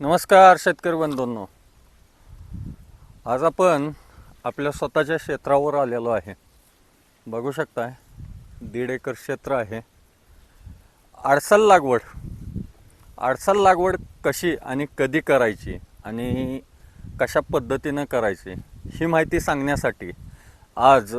नमस्कार शेतकरी बंधूंनो. आज आपण आपल्या स्वतःच्या क्षेत्रावर आलेलो आहे. बघू शकताय दीड एकर क्षेत्र आहे. आडसल लागवड. आडसल लागवड कशी आणि कधी करायची आणि कशा पद्धतीनं करायची ही माहिती सांगण्यासाठी आज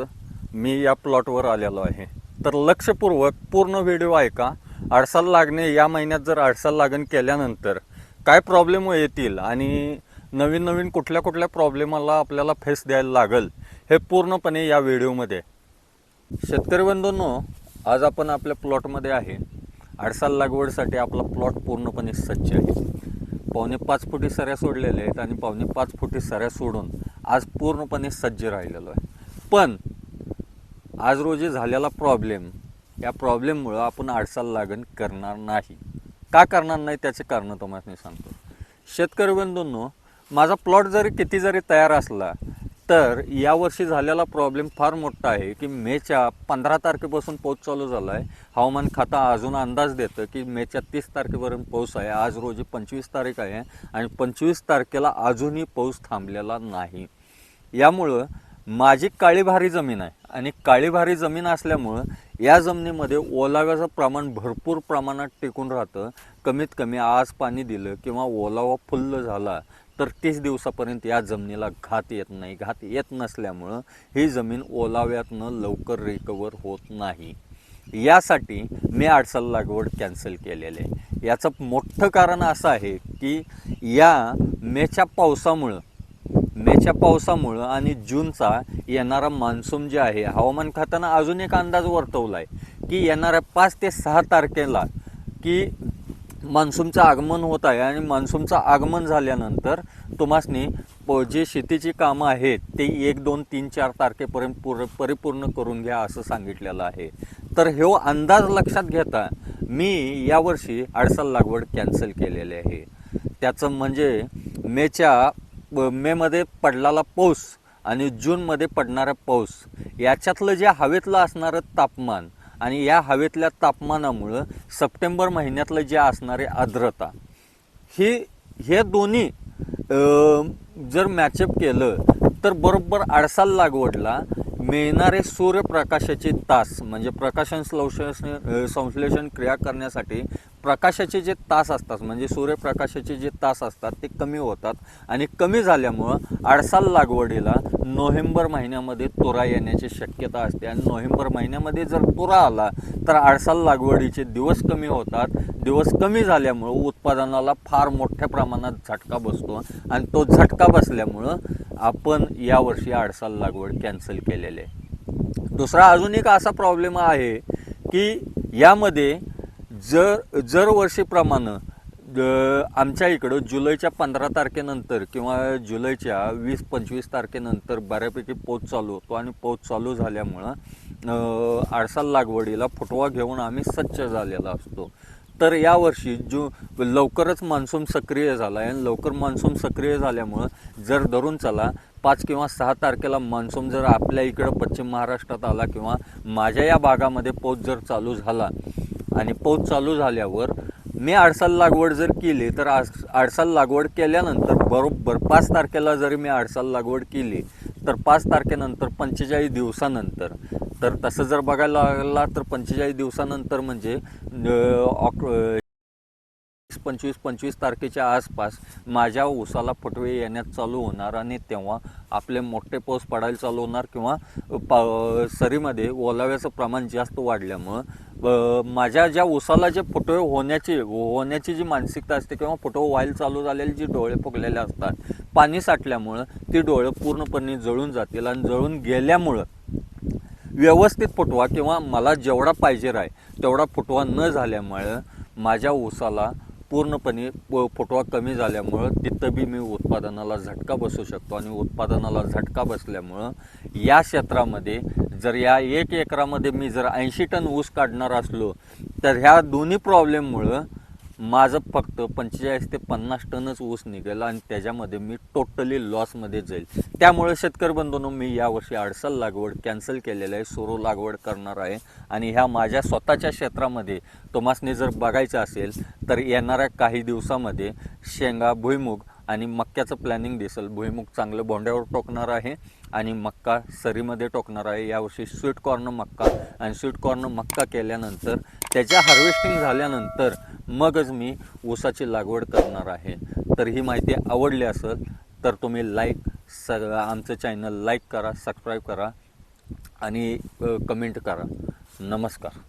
मी या प्लॉटवर आलेलो आहे. तर लक्षपूर्वक पूर्ण व्हिडिओ ऐका. आडसाल लागणे या महिन्यात जर आडसाल लागण केल्यानंतर काय प्रॉब्लेम येतील आणि नवीन नवीन कुठल्या कुठल्या प्रॉब्लेमाला आपल्याला फेस द्यायला लागेल हे पूर्णपणे या व्हिडिओमध्ये शेतकरी बंधूंनो आज आपण आपल्या प्लॉटमध्ये आहे. आडसाल लागवडीसाठी आपला प्लॉट पूर्णपणे सज्ज आहे. पावणे पाच फुटी सऱ्या सोडलेल्या आहेत आणि पावणे पाच फुटी सऱ्या सोडून आज पूर्णपणे सज्ज राहिलेलो आहे. पण आज रोजी झालेला प्रॉब्लेम या प्रॉब्लेममुळं आपण आडसाल लागण करणार नाही. का करणार नाही त्याचे कारण तुम्हाला मी सांगतो. शेतकरी बंधूंनो माझा प्लॉट जरी किती जरी तयार असला तर यावर्षी झालेला प्रॉब्लेम फार मोठा आहे की मेच्या पंधरा तारखेपासून पाऊस चालू झाला आहे हवामान खाता अजून अंदाज देतं की मेच्या तीस तारखेपर्यंत पाऊस आहे. आज रोजी पंचवीस तारीख आहे आणि पंचवीस तारखेला अजूनही पाऊस थांबलेला नाही. यामुळं माझी काळीभारी जमीन आहे आणि काळीभारी जमीन असल्यामुळं या जमिनीमध्ये ओलाव्याचं प्रमाण भरपूर प्रमाणात टिकून राहतं. कमीत कमी आज पाणी दिलं किंवा ओलावा फुल्ल झाला तर तीस दिवसापर्यंत या जमिनीला घात येत नाही. घात येत नसल्यामुळं ही जमीन ओलाव्यातनं लवकर रिकवर होत नाही. यासाठी मी आडसाल लागवड कॅन्सल केलेली आहे. याचं मोठं कारण असं आहे की या मेच्या पावसामुळं मेच्या पावसामुळं आणि जूनचा येणारा मान्सून जे आहे हवामान खात्यानं अजून एक अंदाज वर्तवला आहे की येणाऱ्या पाच ते सहा तारखेला की मान्सूनचं आगमन होत आहे आणि मान्सूनचं आगमन झाल्यानंतर तुम्हासनी प- शेतीची कामं आहेत ते एक दोन तीन चार तारखेपर्यंत पूर परिपूर्ण करून घ्या असं सांगितलेलं आहे. तर हे अंदाज लक्षात घेता मी यावर्षी आडसाल लागवड कॅन्सल केलेली आहे. त्याचं म्हणजे मेच्या मेमध्ये पडलेला पाऊस आणि जूनमध्ये पडणारा पाऊस याच्यातलं जे हवेतलं असणारं तापमान आणि या हवेतल्या तापमानामुळं सप्टेंबर महिन्यातलं जे असणारे आर्द्रता ही हे दोन्ही जर मॅचअप केलं तर बरोबर आडसाल लागवडला मिळणारे सूर्यप्रकाशाचे तास म्हणजे प्रकाशन संश्लेषण संश्लेषण क्रिया करण्यासाठी प्रकाशाचे जे तास असतात म्हणजे सूर्यप्रकाशाचे जे तास असतात ते कमी होतात आणि कमी झाल्यामुळं आडसाल लागवडीला नोव्हेंबर महिन्यामध्ये तुरा येण्याची शक्यता असते. आणि नोव्हेंबर महिन्यामध्ये जर तुरा आला तर आडसाल लागवडीचे दिवस कमी होतात. दिवस कमी झाल्यामुळं उत्पादनाला फार मोठ्या प्रमाणात झटका बसतो आणि तो झटका बसल्यामुळं आपण यावर्षी आडसाल लागवड कॅन्सल केलेली आहे. दुसरा अजून एक असा प्रॉब्लेम आहे की यामध्ये जर जर वर्षीप्रमाणं आमच्या इकडं जुलैच्या पंधरा तारखेनंतर किंवा जुलैच्या वीस पंचवीस तारखेनंतर बऱ्यापैकी पाऊस चालू होतो आणि पाऊस चालू झाल्यामुळं आडसाल लागवडीला फुटवा घेऊन आम्ही सज्ज झालेला असतो. तर यावर्षी जो लवकरच मान्सून सक्रिय झाला आहे आणि लवकर मान्सून सक्रिय झाल्यामुळं जर धरून चला पाच किंवा सहा तारखेला मान्सून जर आपल्या इकडं पश्चिम महाराष्ट्रात आला किंवा माझ्या या भागामध्ये पाऊस जर चालू झाला आणि पाऊस चालू झाल्यावर मी आडसाल लागवड जर केली तर आस- आडसाल लागवड केल्यानंतर बरोबर पाच तारखेला जरी मी आडसाल लागवड केली तर पाच तारखेनंतर पंचेचाळीस दिवसानंतर. तर तसं जर बघायला लागला तर पंचेचाळीस दिवसानंतर म्हणजे ऑक पंचवीस पंचवीस तारखेच्या आसपास माझ्या ऊसाला फुटवे येण्यात चालू होणार आणि तेव्हा आपले मोठे पाऊस पडायला चालू होणार किंवा पा सरीमध्ये ओलाव्याचं प्रमाण जास्त वाढल्यामुळं माझ्या ज्या ऊसाला जे फुटवे होण्याची होण्याची जी मानसिकता असते किंवा फुटवे व्हायला चालू झालेले जी डोळे फुगलेले असतात पाणी साठल्यामुळं ती डोळे पूर्णपणे जळून जातील आणि जळून गेल्यामुळं व्यवस्थित फुटवा किंवा मला जेवढा पाहिजे राय तेवढा फुटवा न झाल्यामुळं माझ्या ऊसाला पूर्णपणे प- कमी झाल्यामुळं तिथं बी मी उत्पादनाला झटका बसू शकतो आणि उत्पादनाला झटका बसल्यामुळं या क्षेत्रामध्ये जर या एक एकरामध्ये मी जर ऐंशी टन ऊस काढणार असलो तर ह्या दोन्ही प्रॉब्लेममुळं माझं फक्त पंचेचाळीस ते पन्नास टनच ऊस निघेल आणि त्याच्यामध्ये मी टोटली लॉसमध्ये जाईल. त्यामुळे शेतकरी बंधूंनो मी यावर्षी अडसल लागवड कॅन्सल केलेलं आहे सुरू लागवड करणार आहे. आणि ह्या माझ्या स्वतःच्या क्षेत्रामध्ये तुम्हासने जर बघायचं असेल तर येणाऱ्या काही दिवसामध्ये शेंगा भुईमुग आणि मक्क्याचं प्लॅनिंग दिसेल. भुईमुग चांगलं बोंड्यावर टोकणार आहे आणि मक्का सरीमध्ये टोकणार आहे. यावर्षी स्वीट कॉर्न मक्का आणि स्वीट कॉर्न मक्का केल्यानंतर त्याच्या हार्वेस्टिंग झाल्यानंतर मगच मी ऊसाची लागवड करणार आहे. तर ही माहिती आवडली असेल तर तुम्ही लाईक स आमचं चॅनल लाईक करा सबस्क्राईब करा आणि कमेंट करा. नमस्कार.